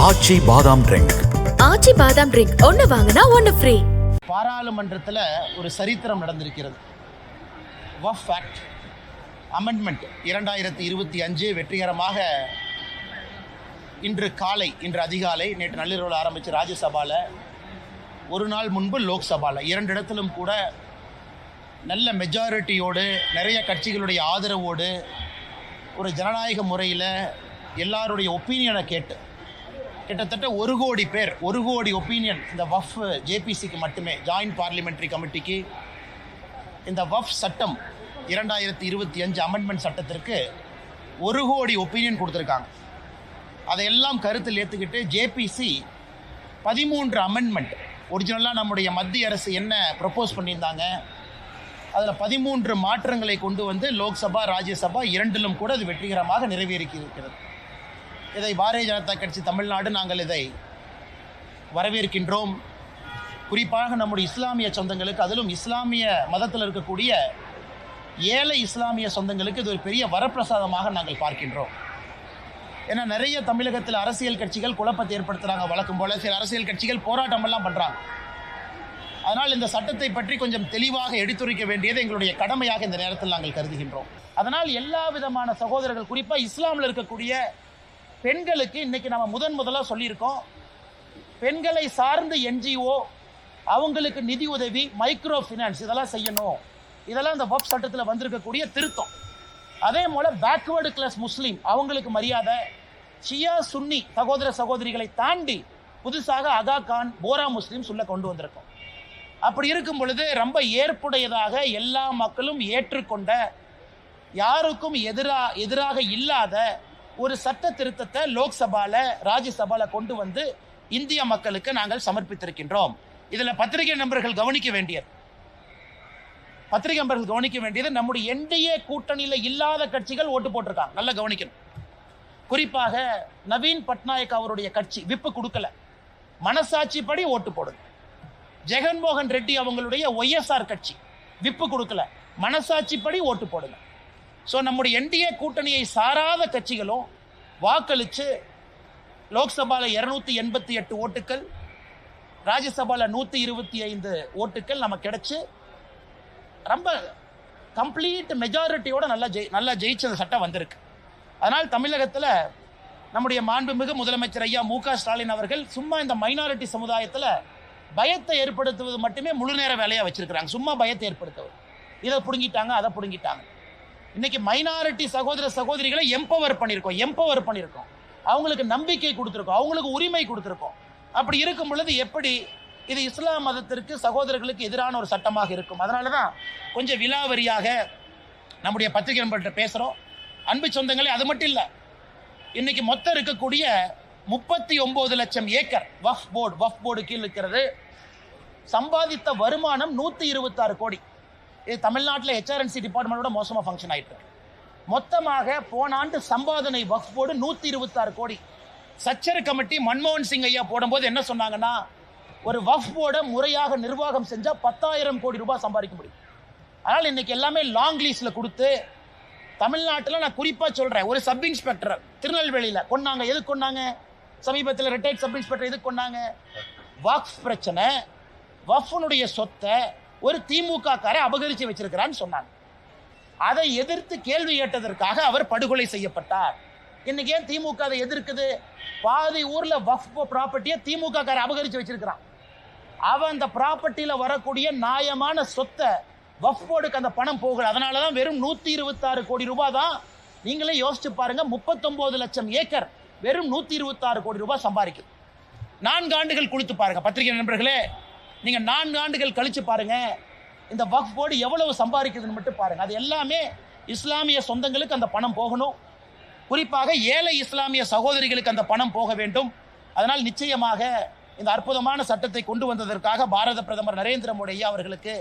ஆச்சி பாதாம் ட்ரிங்க் ஆச்சி பாதாம் ட்ரிங்க் ஒன்னு வாங்கினா ஒன்னு ஃப்ரீ பாராளுமன்றத்தில் ஒரு சரித்திரம் நடந்திருக்கிறது. வஃப் ஆக்ட் அமெண்ட்மெண்ட் இரண்டாயிரத்தி இருபத்தி அஞ்சு வெற்றிகரமாக இன்று காலை இன்று அதிகாலை நேற்று நள்ளிரவில் ஆரம்பித்து ராஜ்யசபாவில் ஒரு நாள் முன்பு லோக்சபாவில் இரண்டு இடத்திலும் கூட நல்ல மெஜாரிட்டியோடு நிறைய கட்சிகளுடைய ஆதரவோடு ஒரு ஜனநாயக முறையில் எல்லாருடைய ஒப்பீனியனை கேட்டு கிட்டத்தட்ட ஒரு கோடி பேர் ஒரு கோடி ஒப்பீனியன் இந்த வஃப் ஜேபிசிக்கு மட்டுமே ஜாயின்ட் பார்லிமெண்ட்ரி கமிட்டிக்கு இந்த வஃப் சட்டம் இரண்டாயிரத்தி இருபத்தி அஞ்சு அமெண்ட்மெண்ட் சட்டத்திற்கு ஒரு கோடி ஒப்பீனியன் கொடுத்துருக்காங்க. அதையெல்லாம் கருத்தில் ஏற்றுக்கிட்டு ஜேபிசி பதிமூன்று அமெண்ட்மெண்ட் ஒரிஜினலாக நம்முடைய மத்திய அரசு என்ன ப்ரப்போஸ் பண்ணியிருந்தாங்க அதில் பதிமூன்று மாற்றங்களை கொண்டு வந்து லோக்சபா ராஜ்யசபா இரண்டிலும் கூட அது வெற்றிகரமாக நிறைவேறி இருக்கிறது இதை பாரதிய ஜனதா கட்சி தமிழ்நாடு நாங்கள் இதை வரவேற்கின்றோம். குறிப்பாக நம்முடைய இஸ்லாமிய சொந்தங்களுக்கு அதிலும் இஸ்லாமிய மதத்தில் இருக்கக்கூடிய ஏழை இஸ்லாமிய சொந்தங்களுக்கு இது ஒரு பெரிய வரப்பிரசாதமாக நாங்கள் பார்க்கின்றோம். ஏன்னா நிறைய தமிழகத்தில் அரசியல் கட்சிகள் குழப்பத்தை ஏற்படுத்துகிறாங்க வழக்கம் போல. சில அரசியல் கட்சிகள் போராட்டமெல்லாம் பண்ணுறாங்க அதனால் இந்த சட்டத்தை பற்றி கொஞ்சம் தெளிவாக எடுத்துரைக்க வேண்டியது எங்களுடைய கடமையாக இந்த நேரத்தில் நாங்கள் கருதுகின்றோம். அதனால் எல்லா விதமான சகோதரர்கள் குறிப்பாக இஸ்லாமில் இருக்கக்கூடிய பெண்களுக்கு இன்னைக்கு நம்ம முதன் முதலாக சொல்லியிருக்கோம் பெண்களை சார்ந்த என்ஜிஓ அவங்களுக்கு நிதி உதவி மைக்ரோ ஃபினான்ஸ் இதெல்லாம் செய்யணும். இதெல்லாம் இந்த வப் சட்டத்தில் வந்திருக்கக்கூடிய திருத்தம். அதே போல் பேக்வேர்டு கிளாஸ் முஸ்லீம் அவங்களுக்கு மரியாதை. ஷியா சுன்னி சகோதர சகோதரிகளை தாண்டி புதுசாக அதா கான் போரா முஸ்லீம்ஸ் சொல்ல கொண்டு வந்திருக்கோம். அப்படி இருக்கும் பொழுது ரொம்ப ஏற்புடையதாக எல்லா மக்களும் ஏற்றுக்கொண்ட யாருக்கும் எதிராக எதிராக இல்லாத ஒரு சட்ட திருத்தத்தை லோக்சபால ராஜ்யசபால கொண்டு வந்து இந்திய மக்களுக்கு நாங்கள் சமர்ப்பித்திருக்கின்றோம். இதில் பத்திரிகை நண்பர்கள் கவனிக்க வேண்டியது. பத்திரிகை நண்பர்கள் கவனிக்க வேண்டியது நம்முடைய என்டிஏ கூட்டணியில் இல்லாத கட்சிகள் ஓட்டு போட்டிருக்காங்க. நல்லா கவனிக்கணும். குறிப்பாக நவீன் பட்நாயக் அவருடைய கட்சி விப்பு கொடுக்கல. மனசாட்சிப்படி ஓட்டு போடுங்க ஜெகன்மோகன் ரெட்டி அவங்களுடைய ஒய்எஸ்ஆர் கட்சி விப்பு கொடுக்கல. மனசாட்சிப்படி ஓட்டு போடுங்க. ஸோ நம்முடைய என்டிஏ கூட்டணியை சாராத கட்சிகளும் வாக்களித்து லோக்சபாவில் இரநூத்தி எண்பத்தி எட்டு ஓட்டுக்கள் ராஜ்யசபாவில் நூற்றி இருபத்தி ஐந்து ஓட்டுக்கள் நமக்கு கிடைச்சி ரொம்ப கம்ப்ளீட் மெஜாரிட்டியோட நல்லா ஜெய் நல்லா ஜெயிச்ச சட்டம் வந்திருக்கு. அதனால் தமிழகத்தில் நம்முடைய மாண்புமிகு முதலமைச்சர் ஐயா மு க ஸ்டாலின் அவர்கள் சும்மா இந்த மைனாரிட்டி சமுதாயத்தில் பயத்தை ஏற்படுத்துவது மட்டுமே முழு நேர வேலையாக வச்சுருக்கிறாங்க. சும்மா பயத்தை ஏற்படுத்துவது இதை பிடுங்கிட்டாங்க அதை பிடுங்கிட்டாங்க. இன்னைக்கு மைனாரிட்டி சகோதர சகோதரிகளை எம்பவர் பண்ணியிருக்கோம் எம்பவர் பண்ணியிருக்கோம் அவங்களுக்கு நம்பிக்கை கொடுத்துருக்கோம் அவங்களுக்கு உரிமை கொடுத்துருக்கோம். அப்படி இருக்கும் பொழுது எப்படி இது இஸ்லாம் மதத்திற்கு சகோதரர்களுக்கு எதிரான ஒரு சட்டமாக இருக்கும்? அதனால தான் கொஞ்சம் விலாவரியாக நம்முடைய பத்திரிகை நண்பர்கிட்ட பேசுகிறோம் அன்பு சொந்தங்களே அது மட்டும் இல்லை இன்னைக்கு மொத்தம் இருக்கக்கூடிய முப்பத்தி ஒம்பது லட்சம் acre Waqf board Waqf board கீழ் இருக்கிறது. சம்பாதித்த வருமானம் நூற்றி இருபத்தாறு கோடி. இது தமிழ்நாட்டில் ஹெச்ஆர்என்சி டிபார்ட்மெண்ட்டோட மோசமாக ஃபங்க்ஷன் ஆகிட்டு இருக்கு. மொத்தமாக போன ஆண்டு சம்பாதனை வக்ஃப் போர்டு நூற்றி இருபத்தாறு கோடி. சச்சர் கமிட்டி மன்மோகன் சிங் ஐயா போடும்போது என்ன சொன்னாங்கன்னா ஒரு வஃப் போர்டை முறையாக நிர்வாகம் செஞ்சால் பத்தாயிரம் கோடி ரூபாய் சம்பாதிக்க முடியும். அதனால் இன்னைக்கு எல்லாமே லாங் லீஸில் கொடுத்து தமிழ்நாட்டில் நான் குறிப்பாக சொல்கிறேன் ஒரு சப் இன்ஸ்பெக்டர் திருநெல்வேலியில் கொண்டாங்க எதுக்கு கொண்டாங்க சமீபத்தில் ரிட்டையர்ட் சப் இன்ஸ்பெக்டர் எதுக்கு கொண்டாங்க வக்ஃப் பிரச்சனை வஃப்னுடைய சொத்தை ஒரு திமுக காரை அபகரித்து வச்சிருக்கிறான்னு சொன்னாங்க. அதை எதிர்த்து கேள்வி கேட்டதற்காக அவர் படுகொலை செய்யப்பட்டார். இன்னைக்கு ஏன் திமுக அதை எதிர்க்குது? பாதி ஊர்ல வஃப் ப்ராப்பர்ட்டியை திமுக காரை அபகரித்து வச்சிருக்கிறான். அவன் அந்த ப்ராப்பர்ட்டியில் வரக்கூடிய நியாயமான சொத்தை வஃப் போர்டுக்கு அந்த பணம் போகல. அதனால தான் வெறும் நூற்றி இருபத்தாறு கோடி ரூபாய் தான் நீங்களே யோசிச்சு பாருங்க. முப்பத்தொம்போது லட்சம் ஏக்கர் வெறும் நூற்றி இருபத்தாறு கோடி ரூபாய் சம்பாதிக்குது. நான்கு ஆண்டுகள் கொடுத்து பாருங்க பத்திரிகை நண்பர்களே. நீங்கள் நான்கு ஆண்டுகள் கழிச்சு பாருங்க. இந்த வக்ஃப் போர்டு எவ்வளவு சம்பாதிக்குதுன்னு மட்டும் பாருங்க. அது எல்லாமே இஸ்லாமிய சொந்தங்களுக்கு அந்த பணம் போகணும். குறிப்பாக ஏழை இஸ்லாமிய சகோதரிகளுக்கு அந்த பணம் போக வேண்டும். அதனால் நிச்சயமாக இந்த அற்புதமான சட்டத்தை கொண்டு வந்ததற்காக பாரத பிரதமர் நரேந்திர மோடி அவர்களுக்கு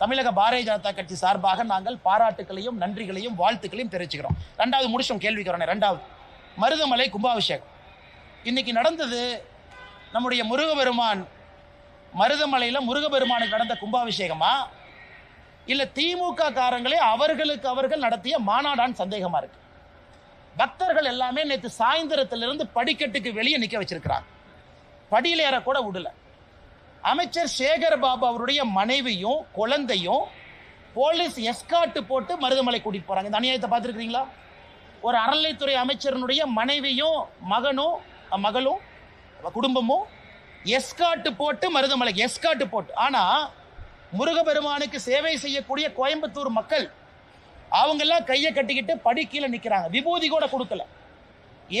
தமிழக பாரதிய ஜனதா கட்சி சார்பாக நாங்கள் பாராட்டுகளையும் நன்றிகளையும் வாழ்த்துக்களையும் தெரிவிச்சுக்கிறோம். ரெண்டாவது முடிச்சோம் கேள்விக்கு வரணும் ரெண்டாவது மருதமலை கும்பாபிஷேகம். இன்னைக்கு நடந்தது நம்முடைய முருகபெருமான் மருதமலையில் முருகபெருமானுக்கு நடந்த கும்பாபிஷேகமா? இல்லை திமுக காரங்களே அவர்களுக்கு அவர்கள் நடத்திய மாநாடான்னு சந்தேகமாக இருக்கு. பக்தர்கள் எல்லாமே நேற்று சாயந்தரத்திலிருந்து படிக்கட்டுக்கு வெளியே நிற்க வச்சிருக்கிறாங்க. படியில் ஏறக்கூட விடல. அமைச்சர் சேகர் பாபு அவருடைய மனைவியும் குழந்தையும் போலீஸ் எஸ்காட்டு போட்டு மருதமலை கூட்டிட்டு போறாங்க. இந்த அநியாயத்தை பார்த்துருக்கீங்களா ஒரு அறநிலைத்துறை அமைச்சரனுடைய மனைவியும் மகனும் மகளும் குடும்பமும் எஸ்காட்டு போட்டு மருதமலை எஸ்காட்டு போட்டு. ஆனால் முருகபெருமானுக்கு சேவை செய்யக்கூடிய கோயம்புத்தூர் மக்கள் அவங்கெல்லாம் கையை கட்டிக்கிட்டு படி கீழே நிற்கிறாங்க விபூதி கூட கொடுக்கல.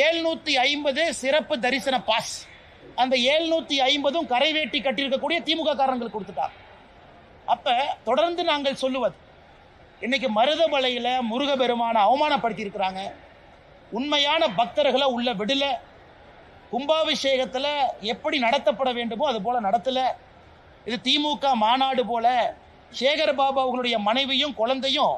ஏழ்நூற்றி ஐம்பது சிறப்பு தரிசன பாஸ். அந்த ஏழ்நூற்றி ஐம்பதும் கரைவேட்டி கட்டியிருக்கக்கூடிய திமுக காரங்களுக்கு கொடுத்துட்டாங்க. அப்போ தொடர்ந்து நாங்கள் சொல்லுவது இன்னைக்கு மருதமலையில் முருகபெருமானை அவமானப்படுத்தி இருக்கிறாங்க உண்மையான பக்தர்களை உள்ள விடலை. கும்பாபிஷேகத்தில் எப்படி நடத்தப்பட வேண்டுமோ அது போல் நடத்தலை. இது திமுக மாநாடு போல சேகர் பாபு அவர்களுடைய மனைவியும் குழந்தையும்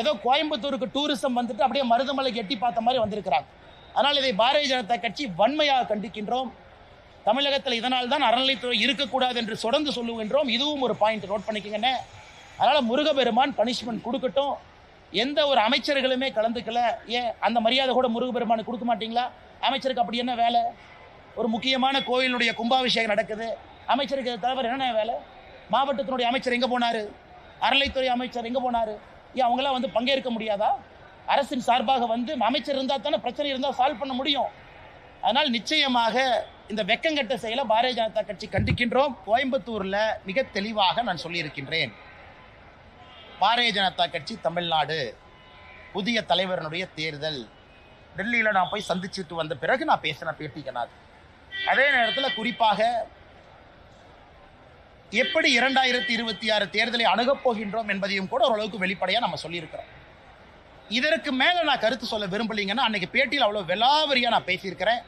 ஏதோ கோயம்புத்தூருக்கு டூரிசம் வந்துட்டு அப்படியே மருதமலைக்கு எட்டி பார்த்த மாதிரி வந்திருக்கிறாங்க. அதனால் இதை பாரதிய ஜனதா கட்சி வன்மையாக கண்டிக்கின்றோம். தமிழகத்தில் இதனால் தான் அறநிலைத்துறை இருக்கக்கூடாது என்று தொடர்ந்து சொல்லுகின்றோம். இதுவும் ஒரு பாயிண்ட் நோட் பண்ணிக்கங்கண்ணே. அதனால் முருகபெருமான் பனிஷ்மெண்ட் கொடுக்கட்டும். எந்த ஒரு அமைச்சர்களுமே கலந்துக்கல. ஏன்? அந்த மரியாதை கூட முருகபெருமானுக்கு கொடுக்க மாட்டீங்களா? அமைச்சருக்கு அப்படி என்ன வேலை? ஒரு முக்கியமான கோயிலுடைய கும்பாபிஷேகம் நடக்குது. அமைச்சருக்கு தலைவர் என்னென்ன வேலை? மாவட்டத்தினுடைய அமைச்சர் எங்கே போனார்? அறளைத்துறை அமைச்சர் எங்கே போனார்? ஏன் அவங்களாம் வந்து பங்கேற்க முடியாதா? அரசின் சார்பாக வந்து அமைச்சர் இருந்தால் தானே பிரச்சனை இருந்தால் சால்வ் பண்ண முடியும். அதனால் நிச்சயமாக இந்த வெக்கங்கட்ட செயலை பாரதிய ஜனதா கட்சி கண்டிக்கின்றோம். கோயம்புத்தூரில் மிக தெளிவாக நான் சொல்லியிருக்கின்றேன். பாரதிய ஜனதா கட்சி தமிழ்நாடு புதிய தலைவரனுடைய தேர்தல். டெல்லியில் நான் போய் சந்திச்சுட்டு வந்த பிறகு நான் பேசின பேட்டிக்கனாது அதே நேரத்தில் குறிப்பாக எப்படி இரண்டாயிரத்தி இருபத்தி ஆறு தேர்தலை அணுகப் போகின்றோம் என்பதையும் கூட ஓரளவுக்கு வெளிப்படையாக நம்ம சொல்லியிருக்கிறோம். இதற்கு மேலே நான் கருத்து சொல்ல விரும்பலைங்கன்னா அன்றைக்கி பேட்டியில் அவ்வளோ விலாவரியாக நான் பேசியிருக்கிறேன்.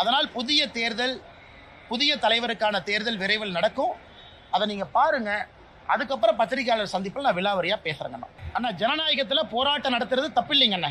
அதனால் புதிய தேர்தல் புதிய தலைவருக்கான தேர்தல் விரைவில் நடக்கும். அதை நீங்கள் பாருங்கள் அதுக்கப்புறம் பத்திரிகையாளர் சந்திப்பில் நான் விலாவரியாக பேசுகிறேங்கண்ணா அண்ணா ஜனநாயகத்தில் போராட்டம் நடத்துறது தப்பில்லைங்கண்ணே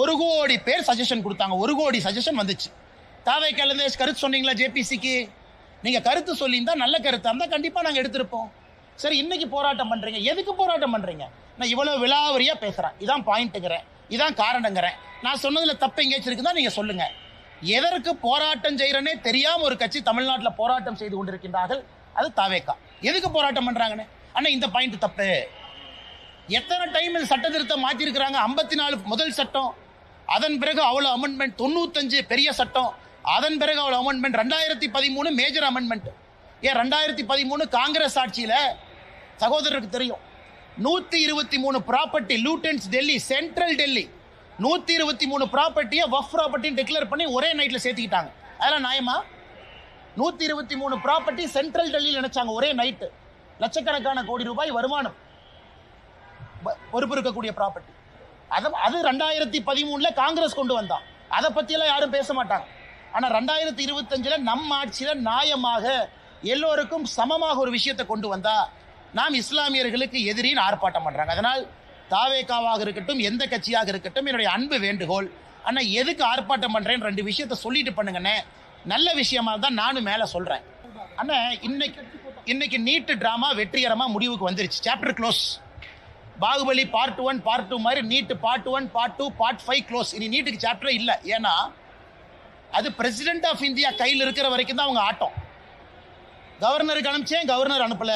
ஒரு கோடி பேர் சஜஷன் கொடுத்தாங்க. ஒரு கோடி சஜஷன் வந்துச்சு. தாவேக்காலேருந்து கருத்து சொன்னீங்களா ஜேபிசிக்கு? நீங்கள் கருத்து சொல்லியிருந்தா நல்ல கருத்தாக இருந்தால் கண்டிப்பாக நாங்கள் எடுத்திருப்போம். சரி இன்னைக்கு போராட்டம் பண்ணுறீங்க எதுக்கு போராட்டம் பண்ணுறீங்க நான் இவ்வளோ விலாவரியாக பேசுகிறேன் இதான் பாயிண்ட்டுங்கிறேன் இதான் காரணங்கிறேன் நான் சொன்னதில் தப்பு எங்கேயாச்சும் இருக்குதா? நீங்கள் சொல்லுங்கள் எதற்கு போராட்டம் செய்கிறனே தெரியாமல் ஒரு கட்சி தமிழ்நாட்டில் போராட்டம் செய்து கொண்டிருக்கின்றார்கள்? அது தாவேக்கா. எதுக்கு போராட்டம் பண்ணுறாங்கன்னு ஆனால் இந்த பாயிண்ட் தப்பு. எத்தனை டைம் இந்த சட்ட திருத்தம் மாற்றிருக்கிறாங்க ஐம்பத்தி நாலு முதல் சட்டம். அதன் பிறகு அவ்வளோ அமெண்ட்மெண்ட் தொண்ணூத்தஞ்சு பெரிய சட்டம். அதன் பிறகு அவ்வளோ அமெண்ட்மெண்ட் ரெண்டாயிரத்தி பதிமூணு மேஜர் அமெண்ட்மெண்ட் ஏன் ரெண்டாயிரத்தி பதிமூணு காங்கிரஸ் ஆட்சியில் சகோதரருக்கு தெரியும். நூற்றி இருபத்தி மூணு property Lutyens Delhi central Delhi நூற்றி இருபத்தி மூணு ப்ராப்பர்ட்டியை வஃப் ப்ராப்பர்ட்டின்னு டிக்ளேர் பண்ணி ஒரே நைட்டில் சேர்த்துக்கிட்டாங்க. அதெல்லாம் நியாயமா? நூற்றி இருபத்தி மூணு ப்ராப்பர்ட்டி சென்ட்ரல் டெல்லியில் நினச்சாங்க ஒரே நைட்டு லட்சக்கணக்கான கோடி ரூபாய் வருமானம். பொறுப்பு இருக்கக்கூடிய ப்ராப்பர்ட்டி அது அது ரெண்டாயிரத்தி பதிமூணில் காங்கிரஸ் கொண்டு வந்தான். அதை பற்றியெல்லாம் யாரும் பேச மாட்டாங்க. ஆனால் ரெண்டாயிரத்தி இருபத்தஞ்சில் நம் ஆட்சியில் நியாயமாக எல்லோருக்கும் சமமாக ஒரு விஷயத்தை கொண்டு வந்தால் நாம் இஸ்லாமியர்களுக்கு எதிரின்னு ஆர்ப்பாட்டம் பண்ணுறாங்க அதனால் தாவேக்காவாக இருக்கட்டும் எந்த கட்சியாக இருக்கட்டும் என்னுடைய அன்பு வேண்டுகோள். ஆனால் எதுக்கு ஆர்ப்பாட்டம் பண்ணுறேன்னு ரெண்டு விஷயத்த சொல்லிட்டு பண்ணுங்கண்ணே. நல்ல விஷயமா தான் நானும் மேலே சொல்கிறேன் ஆனால் இன்னைக்கு இன்னைக்கு நீட்டு ட்ராமா வெற்றிகரமாக முடிவுக்கு வந்துருச்சு. Chapter close Baahubali part one part two மாதிரி NEET part one part two part five close இனி நீட்டுக்கு சாப்டரே இல்லை. ஏன்னா அது பிரசிடென்ட் ஆஃப் இந்தியா கையில் இருக்கிற வரைக்கும் தான் அவங்க ஆட்டம். கவர்னருக்கு அனுப்பிச்சேன் கவர்னர் அனுப்பல.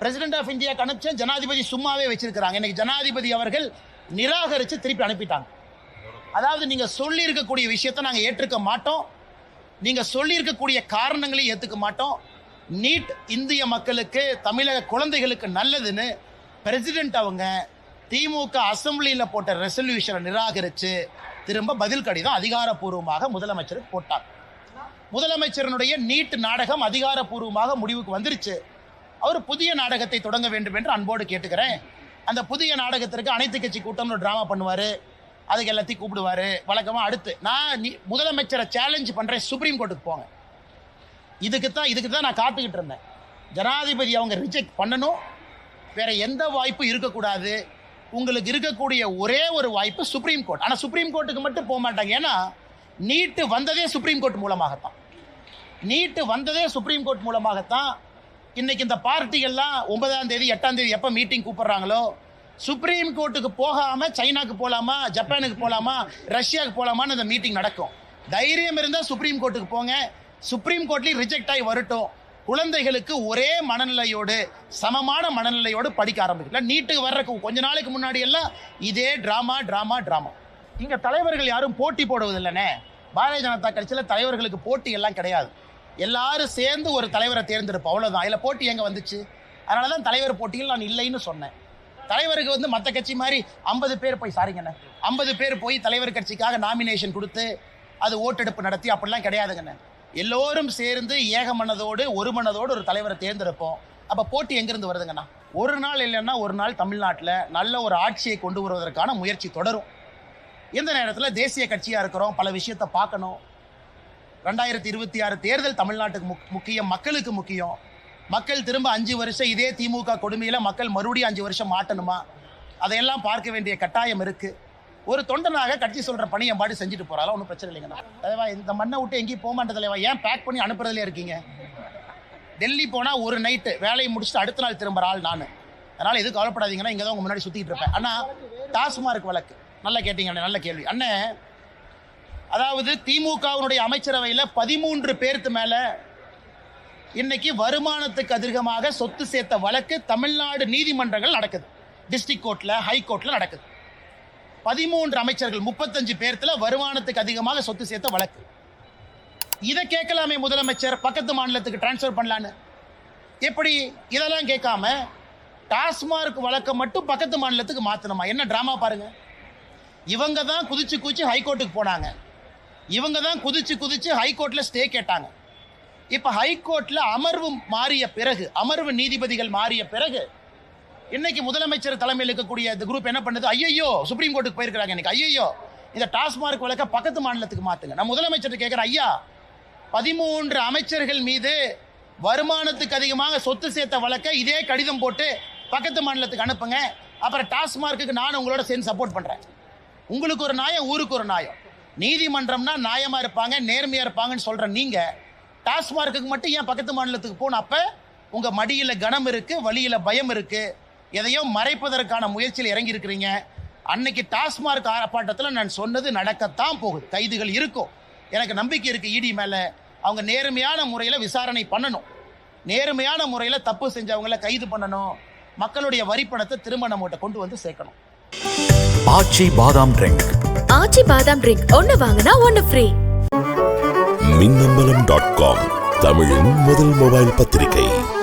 பிரசிடென்ட் ஆஃப் இந்தியாவுக்கு அனுப்பிச்சேன் ஜனாதிபதி சும்மாவே வச்சிருக்கிறாங்க. இன்னைக்கு ஜனாதிபதி அவர்கள் நிராகரித்து திருப்பி அனுப்பிட்டாங்க. அதாவது நீங்கள் சொல்லியிருக்கக்கூடிய விஷயத்தை நாங்கள் ஏற்றுக்க மாட்டோம். நீங்கள் சொல்லியிருக்கக்கூடிய காரணங்களையும் ஏற்றுக்க மாட்டோம். நீட் இந்திய மக்களுக்கு தமிழக குழந்தைகளுக்கு நல்லதுன்னு பிரசிடென்ட் அவங்க திமுக அசம்பிளியில் போட்ட ரெசல்யூஷனை நிராகரித்து திரும்ப பதில் கடிதம் அதிகாரப்பூர்வமாக முதலமைச்சருக்கு போட்டார். முதலமைச்சரனுடைய நீட் நாடகம் அதிகாரப்பூர்வமாக முடிவுக்கு வந்துருச்சு. அவர் புதிய நாடகத்தை தொடங்க வேண்டும் என்று அன்போடு கேட்டுக்கிறேன். அந்த புதிய நாடகத்திற்கு அனைத்து கட்சி கூட்டம்னு ஒரு ட்ராமா பண்ணுவார். அதுக்கு எல்லாத்தையும் கூப்பிடுவாரு. வழக்கமாக அடுத்து நான் நீ முதலமைச்சரை சேலஞ்ச் பண்ணுறேன் சுப்ரீம் கோர்ட்டுக்கு போங்க இதுக்கு தான் இதுக்கு தான் நான் காத்துக்கிட்டு இருந்தேன். ஜனாதிபதி அவங்க ரிஜெக்ட் பண்ணணும். வேற எந்த வாய்ப்பும் இருக்கக்கூடாது. உங்களுக்கு இருக்கக்கூடிய ஒரே ஒரு வாய்ப்பு சுப்ரீம் கோர்ட் ஆனால் சுப்ரீம் கோர்ட்டுக்கு மட்டும் போக மாட்டாங்க. ஏன்னா நீட்டு வந்ததே சுப்ரீம் கோர்ட் மூலமாகத்தான். நீட்டு வந்ததே சுப்ரீம் கோர்ட் மூலமாகத்தான் இன்னைக்கு இந்த பார்ட்டிகள்லாம் ஒன்பதாம் தேதி எட்டாம் தேதி எப்போ மீட்டிங் கூப்பிடுறாங்களோ சுப்ரீம் கோர்ட்டுக்கு போகாமல் சைனாக்கு போகலாமா ஜப்பானுக்கு போகலாமா ரஷ்யாவுக்கு போகலாமான்னு அந்த மீட்டிங் நடக்கும். தைரியம் இருந்தால் சுப்ரீம் கோர்ட்டுக்கு போங்க. சுப்ரீம் கோர்ட்லேயும் ரிஜெக்ட் ஆகி வரட்டும். குழந்தைகளுக்கு ஒரே மனநிலையோடு சமமான மனநிலையோடு படிக்க ஆரம்பிக்கல நீட்டுக்கு வர்றதுக்கு கொஞ்ச நாளைக்கு முன்னாடி எல்லாம் இதே ட்ராமா ட்ராமா ட்ராமா இங்கே தலைவர்கள் யாரும் போட்டி போடுவதில்லைனே. பாரதிய ஜனதா கட்சியில் தலைவர்களுக்கு போட்டி எல்லாம் கிடையாது. எல்லாரும் சேர்ந்து ஒரு தலைவரை தேர்ந்தெடுப்போம். அவ்வளோதான் இதில் போட்டி எங்கே வந்துச்சு? அதனால தான் தலைவர் போட்டியில் நான் இல்லைன்னு சொன்னேன். தலைவருக்கு வந்து மற்ற கட்சி மாதிரி ஐம்பது பேர் போய் சாரிங்கண்ணே ஐம்பது பேர் போய் தலைவர் கட்சிக்காக நாமினேஷன் கொடுத்து அது ஓட்டெடுப்பு நடத்தி அப்படிலாம் கிடையாதுங்கண்ணே. எல்லோரும் சேர்ந்து ஏக மனதோடு ஒரு மனதோடு ஒரு தலைவரை தேர்ந்தெடுப்போம். அப்போ போட்டி எங்கேருந்து வருதுங்கண்ணா ஒரு நாள் இல்லைன்னா ஒரு நாள் தமிழ்நாட்டில் நல்ல ஒரு ஆட்சியை கொண்டு வருவதற்கான முயற்சி தொடரும். இந்த நேரத்தில் தேசிய கட்சியாக இருக்கிறோம் பல விஷயத்தை பார்க்கணும். ரெண்டாயிரத்தி இருபத்தி ஆறு தேர்தல் தமிழ்நாட்டுக்கு முக் முக்கியம் மக்களுக்கு முக்கியம். மக்கள் திரும்ப அஞ்சு வருஷம் இதே திமுக கொடுமையில் மக்கள் மறுபடியும் அஞ்சு வருஷம் மாட்டணுமா? அதையெல்லாம் பார்க்க வேண்டிய கட்டாயம் இருக்குது ஒரு தொண்டனாக கட்சி சொல்ற பணி என் பாடி செஞ்சுட்டு போறாலும் ஒன்றும் பிரச்சனை இல்லைங்கண்ணா தலைவா இந்த மண்ணை விட்டு எங்கேயும் போக மாட்டேன் தலைவா. ஏன் பேக் பண்ணி அனுப்புறதுலே இருக்கீங்க? டெல்லி போனால் ஒரு நைட்டு வேலையை முடிச்சுட்டு அடுத்த நாள் திரும்புற ஆள் நான். அதனால் எதுவும் கவலைப்படாதீங்கன்னா இங்கே தான் உங்கள் முன்னாடி சுற்றிட்டு இருப்பேன். ஆனால் டாஸ்மார்க் வழக்கு. நல்லா கேட்டீங்க நல்ல கேள்வி. அண்ணே அதாவது திமுகவினுடைய அமைச்சரவையில் பதிமூன்று பேருக்கு மேலே இன்னைக்கு வருமானத்துக்கு அதிகமாக சொத்து சேர்த்த வழக்கு தமிழ்நாடு நீதிமன்றங்கள் நடக்குது. டிஸ்ட்ரிக்ட் கோர்ட்டில் ஹை நடக்குது. பதிமூன்று அமைச்சர்கள் முப்பத்தஞ்சு பேர்த்துல வருமானத்துக்கு அதிகமாக சொத்து சேர்த்த வழக்கு. இதை கேட்கலாமே முதலமைச்சர் பக்கத்து மாநிலத்துக்கு டிரான்ஸ்ஃபர் பண்ணலான்னு. எப்படி? இதெல்லாம் கேட்காம டாஸ்மார்க் வழக்கை மட்டும் பக்கத்து மாநிலத்துக்கு மாற்றணுமா என்ன ட்ராமா பாருங்க. இவங்க தான் குதிச்சு குதிச்சு ஹைகோர்ட்டுக்கு போனாங்க. இவங்க தான் குதிச்சு குதிச்சு ஹைகோர்ட்டில் ஸ்டே கேட்டாங்க. இப்போ ஹைகோர்ட்டில் அமர்வு மாறிய பிறகு அமர்வு நீதிபதிகள் மாறிய பிறகு இன்னைக்கு முதலமைச்சர் தலைமையில் இருக்கக்கூடிய இந்த குரூப் என்ன பண்ணுது? ஐயோ சுப்ரீம் கோர்ட்டுக்கு போயிருக்கிறாங்க இன்னைக்கு. ஐயோ இந்த டாஸ்மார்க் வழக்க பக்கத்து மாநிலத்துக்கு மாத்துங்க. நான் முதலமைச்சர் கேட்குறேன் ஐயா பதிமூன்று அமைச்சர்கள் மீது வருமானத்துக்கு அதிகமாக சொத்து சேர்த்த வழக்க இதே கடிதம் போட்டு பக்கத்து மாநிலத்துக்கு அனுப்புங்க. அப்புறம் டாஸ்மார்க்குக்கு நான் உங்களோட சேர்ந்து சப்போர்ட் பண்றேன். உங்களுக்கு ஒரு நியாயம் ஊருக்கு ஒரு நியாயம். நீதிமன்றம்னா நியாயமா இருப்பாங்க நேர்மையா இருப்பாங்கன்னு சொல்ற நீங்க. டாஸ்மார்க்குக்கு மட்டும் ஏன் பக்கத்து மாநிலத்துக்கு போன அப்ப? உங்க மடியில கனம் இருக்கு வழியில பயம் இருக்கு. எதையோ மறைப்பதற்கான முயற்சியில் இறங்கி இருக்கிறீங்க அன்னைக்கு டாஸ்மார்க் ஆர்ப்பாட்டத்தில் நான் சொன்னது நடக்கத்தான் போகுது. கைதுகள் இருக்கும். எனக்கு நம்பிக்கை இருக்கு இடி மேல. அவங்க நேர்மையான முறையில் விசாரணை பண்ணணும். நேர்மையான முறையில் தப்பு செஞ்சவங்கள கைது பண்ணணும். மக்களுடைய வரிப்பணத்தை திரும்ப நம்மகிட்ட கொண்டு வந்து சேர்க்கணும். ஆச்சி பாதாம் ட்ரிங்க். ஆச்சி பாதாம் ட்ரிங்க். ஒன்னு வாங்கினா ஒன்னு ஃப்ரீ மின்னம்பலம் டாட் காம் தமிழின் முதல் மொபைல் பத்திரிகை.